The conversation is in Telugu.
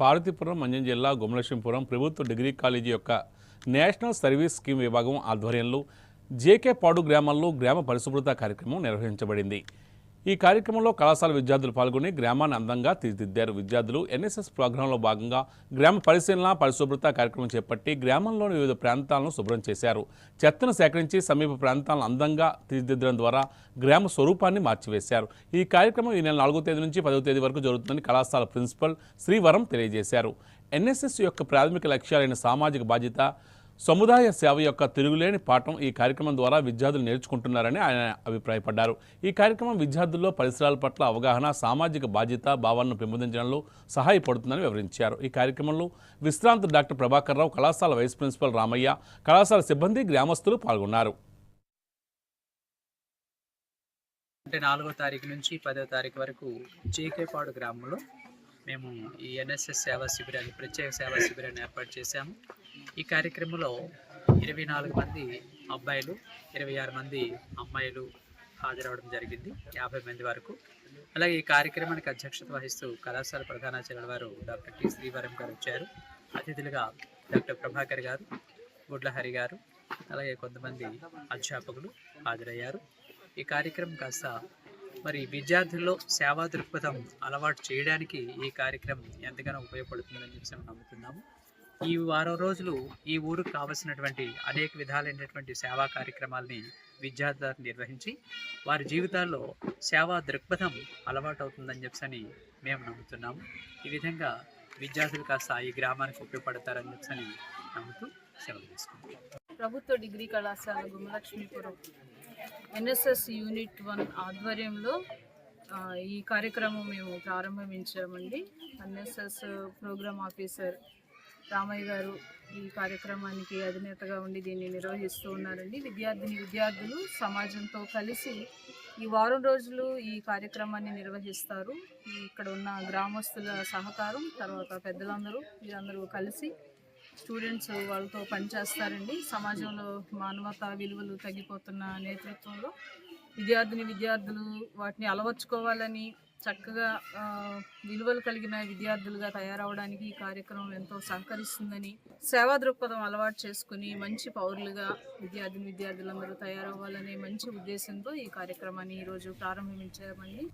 పార్వతీపురం మంజం జిల్లా గుమలక్ష్మీపురం ప్రభుత్వ డిగ్రీ కాలేజీ యొక్క నేషనల్ సర్వీస్ స్కీమ్ విభాగం ఆధ్వర్యంలో జేకే పాడు గ్రామంలో గ్రామ పరిశుభ్రత కార్యక్రమం నిర్వహించబడింది. ఈ కార్యక్రమంలో కళాశాల విద్యార్థులు పాల్గొని గ్రామాన్ని అందంగా తీర్చిదిద్దారు. విద్యార్థులు ఎన్ఎస్ఎస్ ప్రోగ్రాంలో భాగంగా గ్రామ పరిశీలన పరిశుభ్రత కార్యక్రమం చేపట్టి గ్రామంలోని వివిధ ప్రాంతాలను శుభ్రం చేశారు. చెత్తను సేకరించి సమీప ప్రాంతాలను అందంగా తీర్చిదిద్దడం ద్వారా గ్రామ స్వరూపాన్ని మార్చివేశారు. ఈ కార్యక్రమం ఈ నెల నాలుగో తేదీ నుంచి పదవ తేదీ వరకు జరుగుతుందని కళాశాల ప్రిన్సిపల్ శ్రీవరం తెలియజేశారు. ఎన్ఎస్ఎస్ యొక్క ప్రాథమిక లక్ష్యాలైన సామాజిక బాధ్యత సముదాయ సేవ యొక్క తిరుగులేని పాఠం ఈ కార్యక్రమం ద్వారా విద్యార్థులు నేర్చుకుంటున్నారని ఆయన అభిప్రాయపడ్డారు. ఈ కార్యక్రమం విద్యార్థుల్లో పరిసరాల పట్ల అవగాహన సామాజిక బాధ్యత భావనను పెంపొందించడంలో సహాయపడుతుందని వివరించారు. ఈ కార్యక్రమంలో విశ్రాంత డాక్టర్ ప్రభాకర్ రావు కళాశాల వైస్ ప్రిన్సిపల్ రామయ్య కళాశాల సిబ్బంది గ్రామస్తులు పాల్గొన్నారు. అంటే నాలుగో తారీఖు నుంచి పదో తారీఖు వరకు జేకేపాడు గ్రామంలో మేము ఈ ఎన్ఎస్ఎస్ సేవా శిబిరాన్ని ప్రత్యేక సేవా శిబిరాన్ని ఏర్పాటు చేశాము. ఈ కార్యక్రమంలో ఇరవై నాలుగు మంది అబ్బాయిలు ఇరవై ఆరు మంది అమ్మాయిలు హాజరవడం జరిగింది. యాభై మంది వరకు. అలాగే ఈ కార్యక్రమానికి అధ్యక్షత వహిస్తూ కళాశాల ప్రధానాచార్యుల వారు డాక్టర్ టి శ్రీవరం గారు వచ్చారు. అతిథులుగా డాక్టర్ ప్రభాకర్ గారు గుడ్లహరి గారు అలాగే కొంతమంది అధ్యాపకులు హాజరయ్యారు. ఈ కార్యక్రమం కాస్త మరి విద్యార్థుల్లో సేవా దృక్పథం అలవాటు చేయడానికి ఈ కార్యక్రమం ఎంతగానో ఉపయోగపడుతుందని చెప్పి నమ్ముతున్నాము. ఈ వారం రోజులు ఈ ఊరికి కావలసినటువంటి అనేక విధాలైనటువంటి సేవా కార్యక్రమాల్ని విద్యార్థులు నిర్వహించి వారి జీవితాల్లో సేవా దృక్పథం అలవాటు అవుతుందని చెప్పని మేము నమ్ముతున్నాము ఈ విధంగా విద్యార్థులు కాస్త ఈ గ్రామానికి ఉపయోగపడతారని చెప్పని నమ్ముతూ సెలవు తీసుకుంటాం ప్రభుత్వ డిగ్రీ కళాశాల గుమలక్ష్మీపురం ఎన్ఎస్ఎస్ యూనిట్ వన్ ఆధ్వర్యంలో ఈ కార్యక్రమం మేము ప్రారంభించామండి. NSS program officer Ramaiah garu ఈ కార్యక్రమానికి అధినేతగా ఉండి దీన్ని నిర్వహిస్తూ ఉన్నారండి. విద్యార్థిని విద్యార్థులు సమాజంతో కలిసి ఈ వారం రోజులు ఈ కార్యక్రమాన్ని నిర్వహిస్తారు. ఇక్కడ ఉన్న గ్రామస్తుల సహకారం తర్వాత పెద్దలందరూ వీరందరూ కలిసి స్టూడెంట్స్ వాళ్ళతో పనిచేస్తారండి. సమాజంలో మానవతా విలువలు తగ్గిపోతున్న నేతృత్వంలో విద్యార్థిని విద్యార్థులు వాటిని అలవర్చుకోవాలని చక్కగా విలువలు కలిగిన విద్యార్థులుగా తయారవడానికి ఈ కార్యక్రమం ఎంతో సహకరిస్తుందని సేవా దృక్పథం అలవాటు చేసుకుని మంచి పౌరులుగా విద్యార్థిని విద్యార్థులందరూ తయారవ్వాలనే మంచి ఉద్దేశంతో ఈ కార్యక్రమాన్ని ఈరోజు ప్రారంభించామండి.